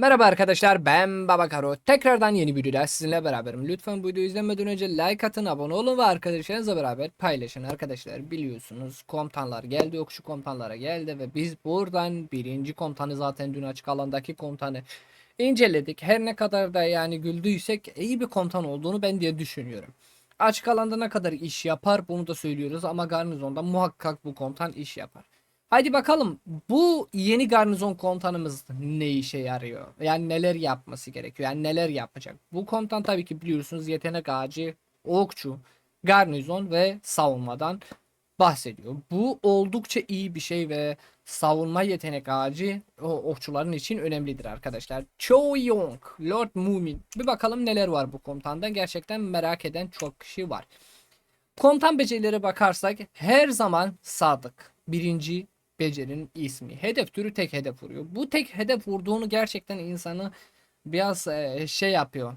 Merhaba arkadaşlar ben Baba Karo. Tekrardan yeni bir videoda sizinle beraberim. Lütfen bu videoyu izlemeden önce like atın, abone olun ve arkadaşlarınızla beraber paylaşın. Arkadaşlar biliyorsunuz komutanlar geldi, okçu komutanlara geldi ve biz buradan birinci komutanı zaten dün açık alandaki komutanı inceledik. Her ne kadar da yani güldüysek iyi bir komutan olduğunu ben diye düşünüyorum. Açık alanda ne kadar iş yapar bunu da söylüyoruz ama garnizonda muhakkak bu komutan iş yapar. Haydi bakalım bu yeni garnizon komutanımız ne işe yarıyor? Yani neler yapması gerekiyor? Yani neler yapacak? Bu komutan tabii ki biliyorsunuz yetenek ağacı, okçu, garnizon ve savunmadan bahsediyor. Bu oldukça iyi bir şey ve savunma yetenek ağacı o okçuların için önemlidir arkadaşlar. Cho Yong, Lord Mumin. Bir bakalım neler var bu komutanda. Gerçekten merak eden çok kişi var. Komutan becerilere bakarsak her zaman sadık. Birinci becerinin ismi. Hedef türü tek hedef vuruyor. Bu tek hedef vurduğunu gerçekten insanı biraz e, şey yapıyor.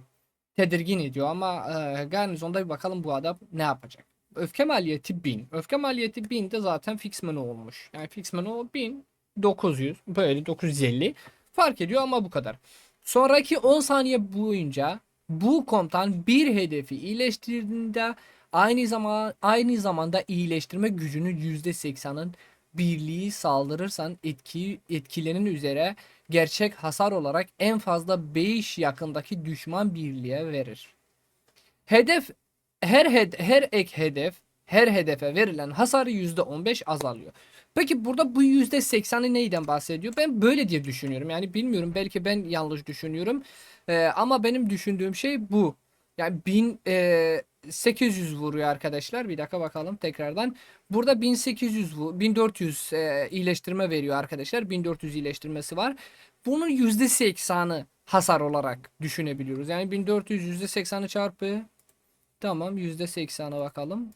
Tedirgin ediyor ama e, garnizonda bir bakalım bu adam ne yapacak. Öfke maliyeti 1000. Öfke maliyeti 1000 de zaten fix olmuş. Yani fix menü o 1000 900 böyle 950 fark ediyor ama bu kadar. Sonraki 10 saniye boyunca bu komutan bir hedefi iyileştirdiğinde aynı zaman aynı zamanda iyileştirme gücünün %80'ın birliği saldırırsan etki etkilerin üzere gerçek hasar olarak en fazla 5 yakındaki düşman birliğe verir. Hedef her hed her ek hedef her hedefe verilen hasarı %15 azalıyor. Peki burada bu %80'i neyden bahsediyor? Ben böyle diye düşünüyorum. Yani bilmiyorum belki ben yanlış düşünüyorum. Ee, ama benim düşündüğüm şey bu. Yani 1800 vuruyor arkadaşlar. Bir dakika bakalım tekrardan. Burada 1800 vu- 1400 e, iyileştirme veriyor arkadaşlar. 1400 iyileştirmesi var. Bunun %80'ı hasar olarak düşünebiliyoruz. Yani 1400 %80'ı çarpı tamam %80'a bakalım.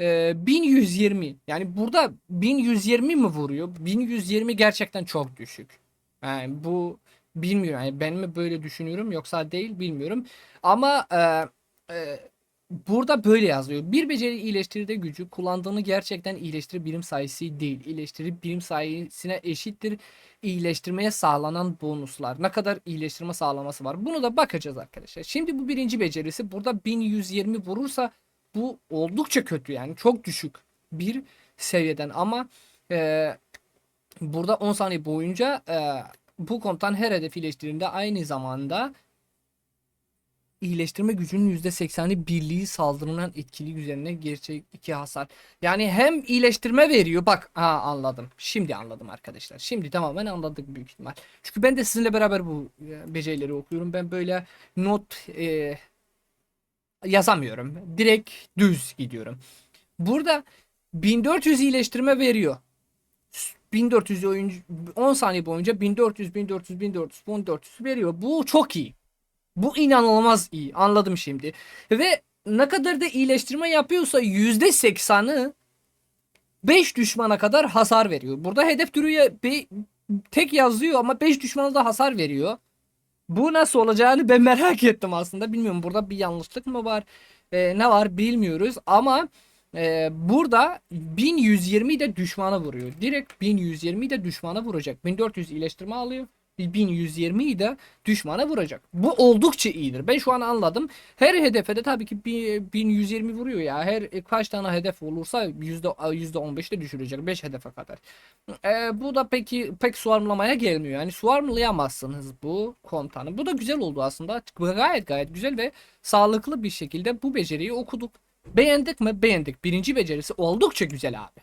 Ee, 1120 yani burada 1120 mi vuruyor? 1120 gerçekten çok düşük. Yani bu bilmiyorum yani ben mi böyle düşünüyorum yoksa değil bilmiyorum. Ama e, e, burada böyle yazıyor. Bir beceri iyileştiride gücü kullandığını gerçekten iyileştiri birim sayısı değil. İyileştiri birim sayısına eşittir iyileştirmeye sağlanan bonuslar. Ne kadar iyileştirme sağlaması var. Bunu da bakacağız arkadaşlar. Şimdi bu birinci becerisi burada 1120 vurursa bu oldukça kötü yani çok düşük bir seviyeden ama e, burada 10 saniye boyunca e, bu komutan her hedef iyileştirdiğinde aynı zamanda iyileştirme gücünün %80'i birliği saldırılan etkili üzerine gerçek iki hasar. Yani hem iyileştirme veriyor. Bak ha anladım. Şimdi anladım arkadaşlar. Şimdi tamamen anladık büyük ihtimal. Çünkü ben de sizinle beraber bu e, becerileri okuyorum. Ben böyle not e, yazamıyorum. Direkt düz gidiyorum. Burada 1400 iyileştirme veriyor. 1400 oyuncu 10 saniye boyunca 1400 1400 1400 1400 veriyor. Bu çok iyi. Bu inanılmaz iyi. Anladım şimdi. Ve ne kadar da iyileştirme yapıyorsa %80'ı 5 düşmana kadar hasar veriyor. Burada hedef türü ya- be- tek yazıyor ama 5 düşmana da hasar veriyor. Bu nasıl olacağını ben merak ettim aslında. Bilmiyorum burada bir yanlışlık mı var? Ee, ne var bilmiyoruz ama e, burada 1120 de düşmana vuruyor. Direkt 1120 de düşmana vuracak. 1400 iyileştirme alıyor. 1120'yi de düşmana vuracak. Bu oldukça iyidir. Ben şu an anladım. Her hedefe de tabii ki bir- 1120 vuruyor ya. Her kaç tane hedef olursa yüzde 15 de düşürecek 5 hedefe kadar. Ee, bu da peki pek suarmlamaya gelmiyor. Yani suarmlayamazsınız bu komutanı. Bu da güzel oldu aslında. Gayet gayet güzel ve sağlıklı bir şekilde bu beceriyi okuduk. Beğendik mi? Beğendik. Birinci becerisi oldukça güzel abi.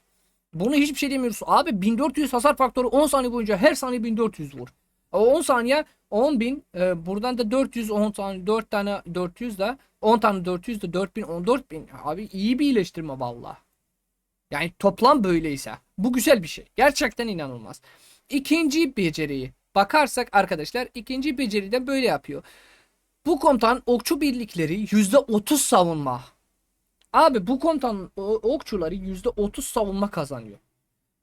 Bunu hiçbir şey demiyoruz. Abi 1400 hasar faktörü 10 saniye boyunca her saniye 1400 vur. O 10 saniye 10.000 e, buradan da 400 10 tane 4 tane 400 da 10 tane 400 de 4000 14000 abi iyi bir iyileştirme valla. Yani toplam böyleyse bu güzel bir şey. Gerçekten inanılmaz. İkinci beceriyi bakarsak arkadaşlar ikinci beceride böyle yapıyor. Bu komutan okçu birlikleri %30 savunma. Abi bu komutan okçuları %30 savunma kazanıyor.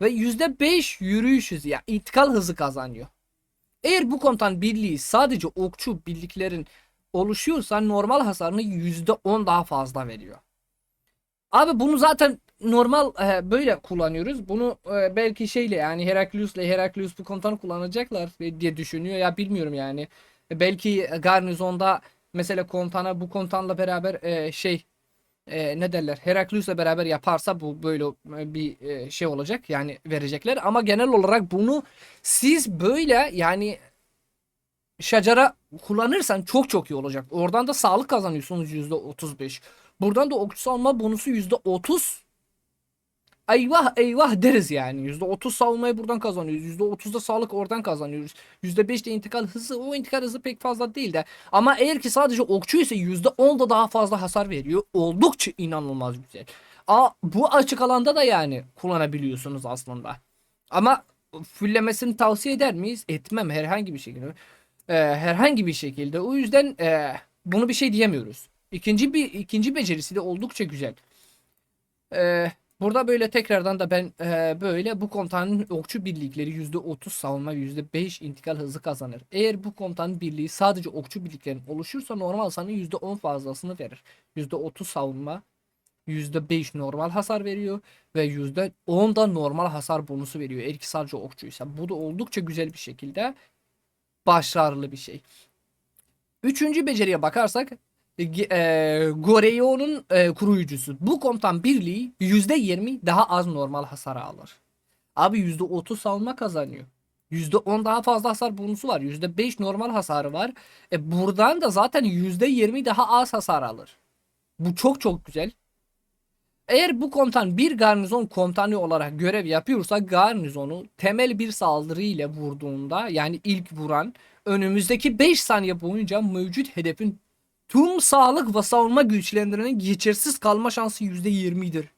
Ve %5 yürüyüş hızı ya intikal hızı kazanıyor. Eğer bu komutan birliği sadece okçu birliklerin oluşuyorsa normal hasarını %10 daha fazla veriyor. Abi bunu zaten normal e, böyle kullanıyoruz. Bunu e, belki şeyle yani Heraklius'la Heraklius bu komutanı kullanacaklar diye düşünüyor. Ya bilmiyorum yani. Belki garnizonda mesela komutana bu komutanla beraber e, şey e, ne derler Heraklius'la beraber yaparsa bu böyle e, bir e, şey olacak yani verecekler ama genel olarak bunu siz böyle yani şacara kullanırsan çok çok iyi olacak. Oradan da sağlık kazanıyorsunuz %35. Buradan da okçu savunma bonusu %30. Eyvah eyvah deriz yani. %30 savunmayı buradan kazanıyoruz. %30 da sağlık oradan kazanıyoruz. %5 de intikal hızı. O intikal hızı pek fazla değil de. Ama eğer ki sadece okçu ise %10 da daha fazla hasar veriyor. Oldukça inanılmaz güzel. Aa, bu açık alanda da yani kullanabiliyorsunuz aslında. Ama fullemesini tavsiye eder miyiz? Etmem herhangi bir şekilde. Ee, herhangi bir şekilde. O yüzden e, bunu bir şey diyemiyoruz. İkinci bir ikinci becerisi de oldukça güzel. Ee, burada böyle tekrardan da ben e, böyle bu komutanın okçu birlikleri %30 savunma %5 intikal hızı kazanır. Eğer bu komutanın birliği sadece okçu birliklerin oluşursa normal sana %10 fazlasını verir. %30 savunma %5 normal hasar veriyor ve %10 da normal hasar bonusu veriyor. Eğer ki sadece okçuysa. Bu da oldukça güzel bir şekilde başarılı bir şey. Üçüncü beceriye bakarsak e, Goreyo'nun e, koruyucusu. Bu komutan birliği %20 daha az normal hasar alır. Abi %30 savunma kazanıyor. %10 daha fazla hasar bonusu var. %5 normal hasarı var. E buradan da zaten %20 daha az hasar alır. Bu çok çok güzel. Eğer bu komutan bir garnizon komutanı olarak görev yapıyorsa garnizonu temel bir saldırı ile vurduğunda yani ilk vuran önümüzdeki 5 saniye boyunca mevcut hedefin tüm sağlık ve savunma güçlerinin geçersiz kalma şansı %20'dir.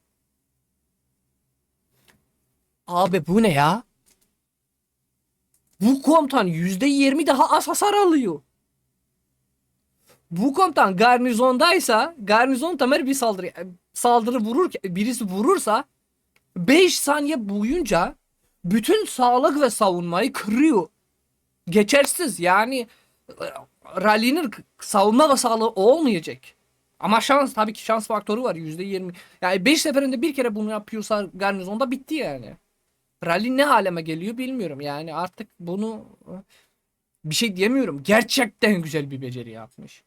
Abi bu ne ya? Bu komutan %20 daha az hasar alıyor. Bu komutan garnizondaysa garnizon temel bir saldırı saldırı vurur birisi vurursa 5 saniye boyunca bütün sağlık ve savunmayı kırıyor. Geçersiz yani rally'nin savunma ve sağlığı olmayacak. Ama şans tabii ki şans faktörü var %20. Yani 5 seferinde bir kere bunu yapıyorsa garnizonda bitti yani. Rally ne haleme geliyor bilmiyorum yani artık bunu bir şey diyemiyorum. Gerçekten güzel bir beceri yapmış.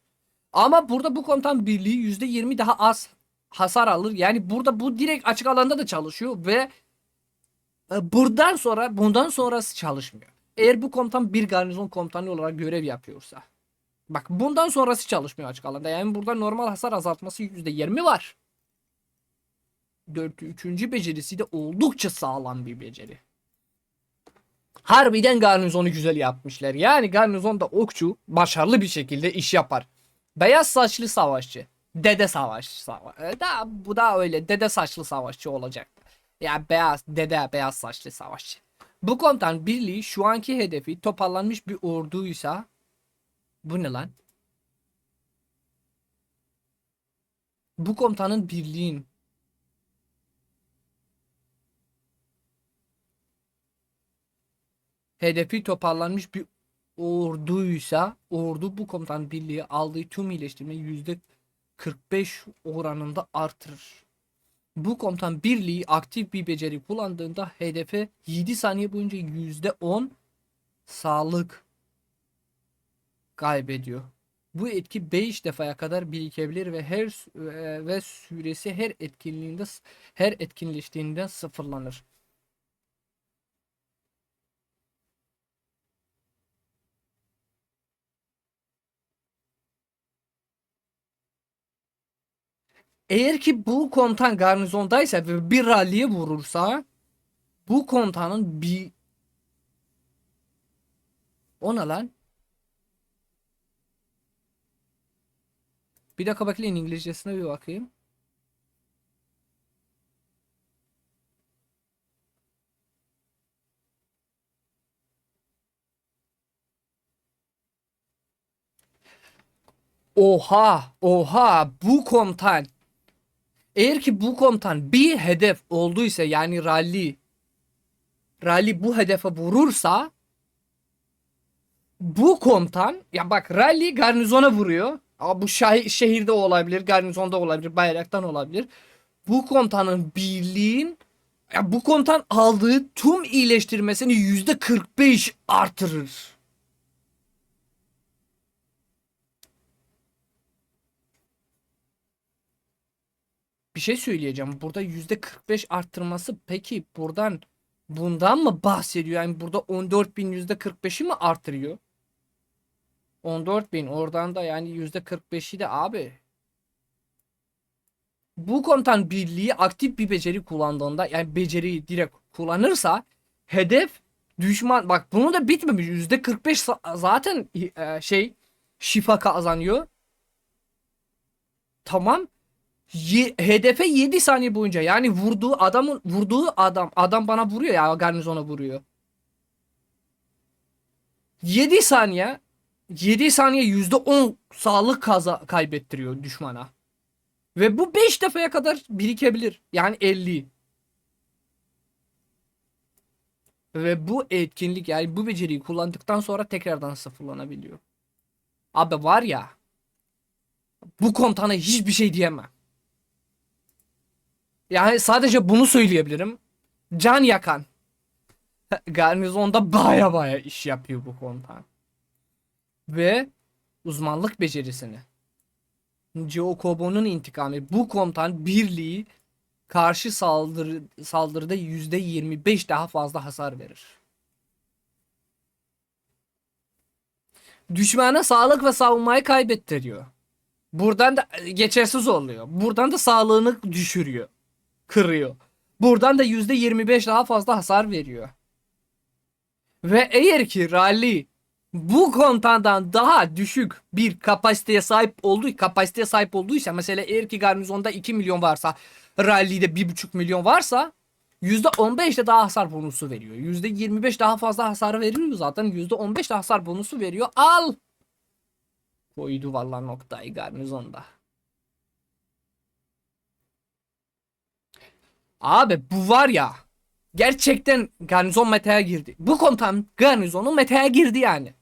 Ama burada bu komutan birliği %20 daha az hasar alır. Yani burada bu direkt açık alanda da çalışıyor ve e, buradan sonra bundan sonrası çalışmıyor. Eğer bu komutan bir garnizon komutanı olarak görev yapıyorsa. Bak bundan sonrası çalışmıyor açık alanda. Yani burada normal hasar azaltması %20 var. 4. Üçüncü becerisi de oldukça sağlam bir beceri. Harbiden garnizonu güzel yapmışlar. Yani garnizonda okçu başarılı bir şekilde iş yapar. Beyaz saçlı savaşçı. Dede savaşçı. Sava da, bu da öyle dede saçlı savaşçı olacak. Ya beyaz dede beyaz saçlı savaşçı. Bu komutan birliği şu anki hedefi toparlanmış bir orduysa bu ne lan? Bu komutanın birliğin hedefi toparlanmış bir orduysa ordu bu komutan birliği aldığı tüm iyileştirme yüzde 45 oranında artırır. Bu komutan birliği aktif bir beceri kullandığında hedefe 7 saniye boyunca %10 sağlık kaybediyor. Bu etki 5 defaya kadar birikebilir ve her ve süresi her etkinliğinde her etkinleştiğinde sıfırlanır. Eğer ki bu komutan garnizondaysa ve bir ralliye vurursa bu komutanın bir ona lan Bir dakika bakayım İngilizcesine bir bakayım. Oha, oha bu komutan eğer ki bu komutan bir hedef olduysa yani rally rally bu hedefe vurursa bu komutan ya bak rally garnizona vuruyor. Ama bu şah şehirde olabilir, garnizonda olabilir, bayraktan olabilir. bu komutanın birliğin ya bu komutan aldığı tüm iyileştirmesini yüzde 45 artırır. Bir şey söyleyeceğim. Burada yüzde 45 arttırması peki buradan bundan mı bahsediyor? Yani burada 14.000 yüzde 45'i mi artırıyor? 14.000 oradan da yani yüzde 45'i de abi. Bu komutan birliği aktif bir beceri kullandığında yani beceriyi direkt kullanırsa hedef düşman bak bunu da bitmemiş yüzde 45 sa- zaten e, şey şifa kazanıyor. Tamam. Ye- hedefe 7 saniye boyunca yani vurduğu adamın vurduğu adam adam bana vuruyor ya garnizona vuruyor. 7 saniye 7 saniye %10 sağlık kaza kaybettiriyor düşmana. Ve bu 5 defaya kadar birikebilir. Yani 50. Ve bu etkinlik yani bu beceriyi kullandıktan sonra tekrardan sıfırlanabiliyor. Abi var ya bu komutana hiçbir şey diyemem. Yani sadece bunu söyleyebilirim. Can yakan. Garnizonda baya baya iş yapıyor bu komutan. Ve uzmanlık becerisini. Giokobo'nun intikamı. Bu komutan birliği karşı saldırı saldırıda %25 daha fazla hasar verir. Düşmana sağlık ve savunmayı kaybettiriyor. Buradan da e, geçersiz oluyor. Buradan da sağlığını düşürüyor. Kırıyor. Buradan da %25 daha fazla hasar veriyor. Ve eğer ki rally bu komutandan daha düşük bir kapasiteye sahip olduğu kapasiteye sahip olduysa mesela eğer ki garnizonda 2 milyon varsa rally'de 1,5 milyon varsa %15 de daha hasar bonusu veriyor. %25 daha fazla hasar veriyor zaten. %15 de hasar bonusu veriyor. Al. Koydu vallahi noktayı garnizonda. Abi bu var ya gerçekten garnizon metaya girdi. Bu komutan garnizonu metaya girdi yani.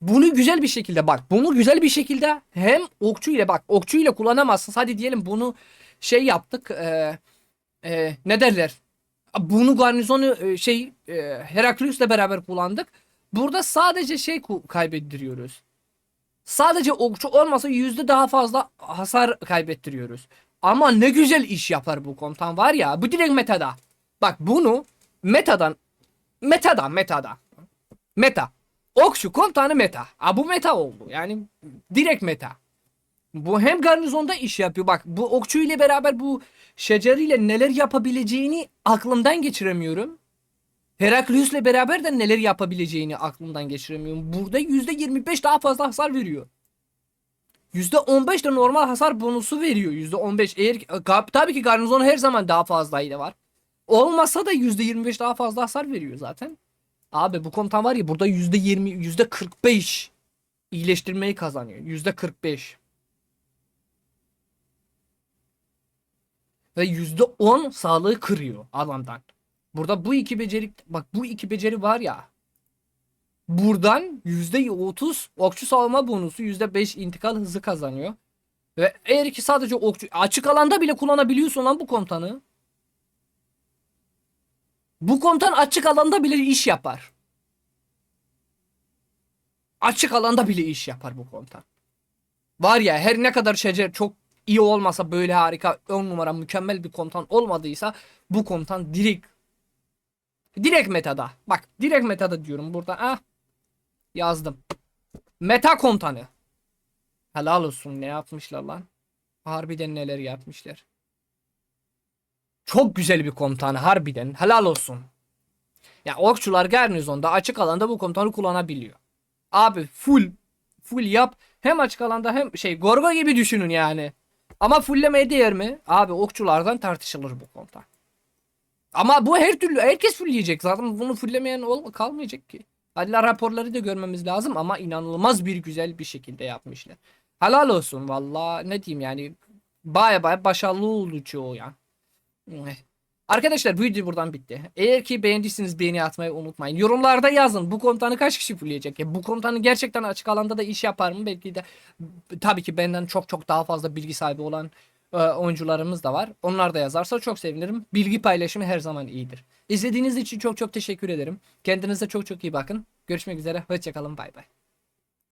Bunu güzel bir şekilde bak. Bunu güzel bir şekilde hem okçu ile bak. Okçu ile kullanamazsın. Hadi diyelim bunu şey yaptık. E, e, ne derler? Bunu garnizonu e, şey e, Heraklius'le beraber kullandık. Burada sadece şey kaybettiriyoruz. Sadece okçu olmasa yüzde daha fazla hasar kaybettiriyoruz. Ama ne güzel iş yapar bu komutan var ya. Bu direkt metada. Bak bunu metadan metadan metada. Meta. Okçu komutanı meta. Ha, bu meta oldu. Yani direkt meta. Bu hem garnizonda iş yapıyor. Bak bu okçu ile beraber bu şeceriyle neler yapabileceğini aklımdan geçiremiyorum. Heraklius'le beraber de neler yapabileceğini aklımdan geçiremiyorum. Burada %25 daha fazla hasar veriyor. %15 de normal hasar bonusu veriyor. %15 eğer Ga- tabii ki garnizon her zaman daha fazlaydı var. Olmasa da %25 daha fazla hasar veriyor zaten. Abi bu komutan var ya burada %20 %45 iyileştirmeyi kazanıyor. %45. Ve %10 sağlığı kırıyor adamdan. Burada bu iki beceri bak bu iki beceri var ya. Buradan %30 okçu savunma bonusu %5 intikal hızı kazanıyor. Ve eğer ki sadece okçu açık alanda bile kullanabiliyorsun lan bu komutanı. Bu komutan açık alanda bile iş yapar. Açık alanda bile iş yapar bu komutan. Var ya her ne kadar şecer çok iyi olmasa böyle harika 10 numara mükemmel bir komutan olmadıysa bu komutan direkt direkt metada. Bak direkt metada diyorum burada. Ah yazdım. Meta komutanı. Helal olsun ne yapmışlar lan. Harbiden neler yapmışlar. Çok güzel bir komutan harbiden. Helal olsun. Ya okçular garnizonda açık alanda bu komutanı kullanabiliyor. Abi full full yap. Hem açık alanda hem şey Gorgo gibi düşünün yani. Ama fulllemeye değer mi? Abi okçulardan tartışılır bu komutan. Ama bu her türlü herkes fullleyecek zaten bunu fulllemeyen ol kalmayacak ki. Hadi raporları da görmemiz lazım ama inanılmaz bir güzel bir şekilde yapmışlar. Helal olsun valla ne diyeyim yani baya baya başarılı oldu çoğu ya. Arkadaşlar bu video buradan bitti. Eğer ki beğendiyseniz beğeni atmayı unutmayın. Yorumlarda yazın bu komutanı kaç kişi fulleyecek? Ya bu komutanı gerçekten açık alanda da iş yapar mı? Belki de tabii ki benden çok çok daha fazla bilgi sahibi olan e, oyuncularımız da var. Onlar da yazarsa çok sevinirim. Bilgi paylaşımı her zaman iyidir. İzlediğiniz için çok çok teşekkür ederim. Kendinize çok çok iyi bakın. Görüşmek üzere. Hoşçakalın. Bay bay.